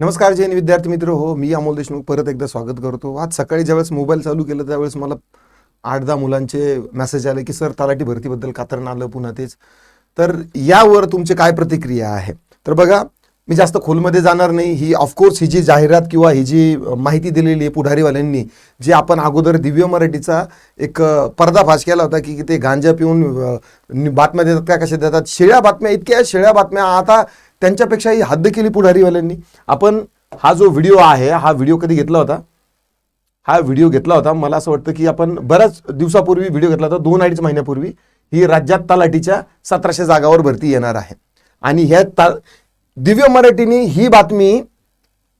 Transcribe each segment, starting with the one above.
नमस्कार जैन विद्यार्थी मित्र. हो मी अमोल देशमुख परत एकदा स्वागत करतो. आज सकाळी ज्यावेळेस मोबाईल चालू केलं त्यावेळेस मला आठ दहा मुलांचे मेसेज आले की सर तलाठी भरतीबद्दल कातरण आलं पुन्हा तेच. तर यावर तुमची काय प्रतिक्रिया आहे? तर बघा मी जास्त खोलमध्ये जाणार नाही. ही ऑफकोर्स ही जी जाहिरात किंवा ही जी माहिती दिलेली आहे पुढारीवाल्यांनी जे आपण अगोदर दिव्य मराठीचा एक पर्दाफाश केला होता की ते गांजा पिऊन बातम्या देतात. काय कशा देतात? शेळ्या बातम्या इतक्या शेळ्या बातम्या. आता त्यांच्यापेक्षाही हद्द केली पुढारीवाल्यांनी. आपण हा जो व्हिडिओ आहे हा व्हिडिओ कधी घेतला होता? हा व्हिडिओ घेतला होता. मला असं वाटतं की आपण बऱ्याच दिवसापूर्वी व्हिडिओ घेतला होता. दोन अडीच महिन्यापूर्वी. ही राज्यात तलाठीच्या सतराशे जागावर भरती येणार आहे. आणि ह्या ता दिव्य मराठीने ही बातमी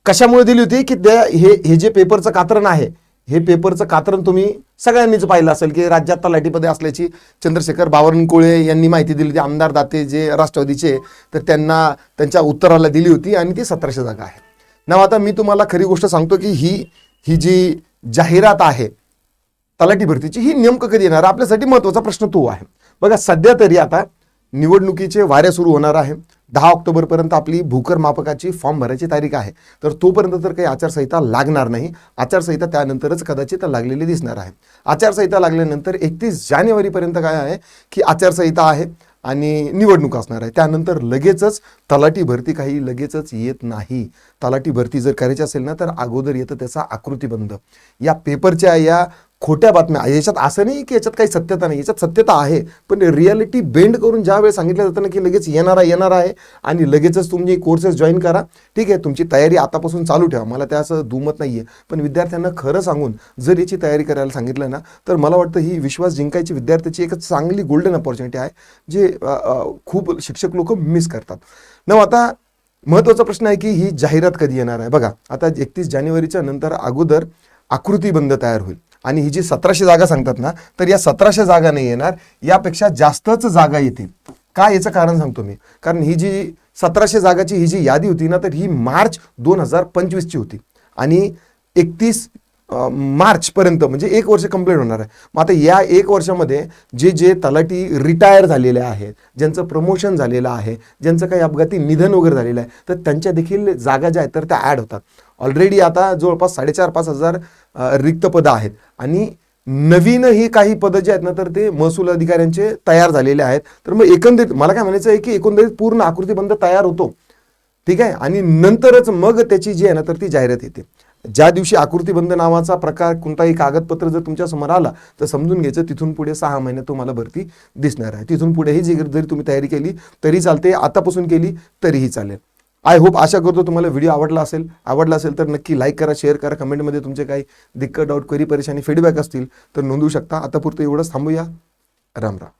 कशामुळे दिली होती की त्या हे हे जे पेपरचं कात्रण आहे हे पेपरचं कात्रण तुम्ही सगळ्यांनीच पाहिलं असेल की राज्यात तलाठीपदे असल्याची चंद्रशेखर बावनकुळे यांनी माहिती दिली होती आमदार दाते जे राष्ट्रवादीचे तर त्यांना त्यांच्या उत्तराला दिली होती आणि ती सतराशे जागा आहे नाव आता मी तुम्हाला खरी गोष्ट सांगतो की ही ही जी जाहिरात आहे तलाठी भरतीची ही नेमकं कधी येणार? आपल्यासाठी महत्त्वाचा प्रश्न तो आहे. बघा सध्या तरी आता निवडणुकीचे वारे सुरू होणार आहे. दहा ऑक्टोबरपर्यंत आपली भूकर मापकाची फॉर्म भरायची तारीख आहे. तर तोपर्यंत तर काही आचारसंहिता लागणार नाही. आचारसंहिता त्यानंतरच कदाचित लागलेली दिसणार आहे. आचारसंहिता लागल्यानंतर एकतीस जानेवारीपर्यंत काय आहे की आचारसंहिता आहे आणि निवडणूक असणार आहे. त्यानंतर लगेचच तलाठी भरती काही लगेचच येत नाही. तलाठी भरती जर करायची असेल ना तर अगोदर येतं त्याचा आकृतीबंध या पेपरच्या या खोट्या बातम्या याच्यात असं नाही की याच्यात काही सत्यता नाही. याच्यात सत्यता आहे. पण रियालिटी बेंड करून ज्या वेळेस सांगितलं जातं ना की लगेच येणार आहे येणार आहे आणि लगेचच तुम्ही कोर्सेस जॉईन करा ठीक आहे तुमची तयारी आतापासून चालू ठेवा. मला त्या असं दुमत नाही आहे पण विद्यार्थ्यांना खरं सांगून जर याची तयारी करायला सांगितलं ना तर मला वाटतं ही विश्वास जिंकायची विद्यार्थ्याची एक चांगली गोल्डन अपॉर्च्युनिटी आहे जे खूप शिक्षक लोक मिस करतात. न आता महत्त्वाचा प्रश्न आहे की ही जाहिरात कधी येणार आहे? बघा आता एकतीस जानेवारीच्या नंतर अगोदर आकृतीबंध तयार होईल. आणि ही जी सतराशे जागा सांगतात ना तर या सतराशे जागा नाही येणार यापेक्षा जास्तच जागा येतील. का याचं कारण सांगतो मी? कारण ही जी सतराशे जागाची ही जी यादी होती ना तर ही मार्च दोन हजार पंचवीसची होती. आणि एकतीस मार्चपर्यंत म्हणजे एक वर्ष कंप्लीट होणार आहे. मग आता या एक वर्षामध्ये जे जे तलाठी रिटायर झालेले आहेत ज्यांचं प्रमोशन झालेलं आहे ज्यांचं काही अपघाती निधन वगैरे झालेलं आहे तर त्यांच्या देखील जागा ज्या आहेत तर त्या ॲड होतात. ऑलरेडी आता जवळपास साडेचार पाच हजार रिक्त पदं आहेत. आणि नवीनही काही पदं जे आहेत ना तर ते महसूल अधिकाऱ्यांचे तयार झालेले आहेत. तर मग एकंदरीत मला काय म्हणायचं आहे की एकंदरीत पूर्ण आकृतीबंध तयार होतो. ठीक आहे? आणि नंतरच मग त्याची जी आहे ना तर ती जाहिरात येते. ज्या दिवशी आकृतीबंध नावाचा प्रकार कोणताही कागदपत्र जर तुमच्यासमोर आला तर समजून घ्यायचं तिथून पुढे सहा महिने तुम्हाला भरती दिसणार आहे. तिथून पुढेही जी जरी तुम्ही तयारी केली तरी चालते. आतापासून केली तरीही चालेल. आय होप आशा करतो तुम्हाला व्हिडिओ आवडला असेल. आवडला असेल तर नक्की लाईक करा शेअर करा. कमेंटमध्ये तुमचे काही दिक्कत डाऊट क्वेरी परेशानी फीडबॅक असतील तर नोंदवू शकता. आता पुरतं एवढंच. थांबूया. राम राम.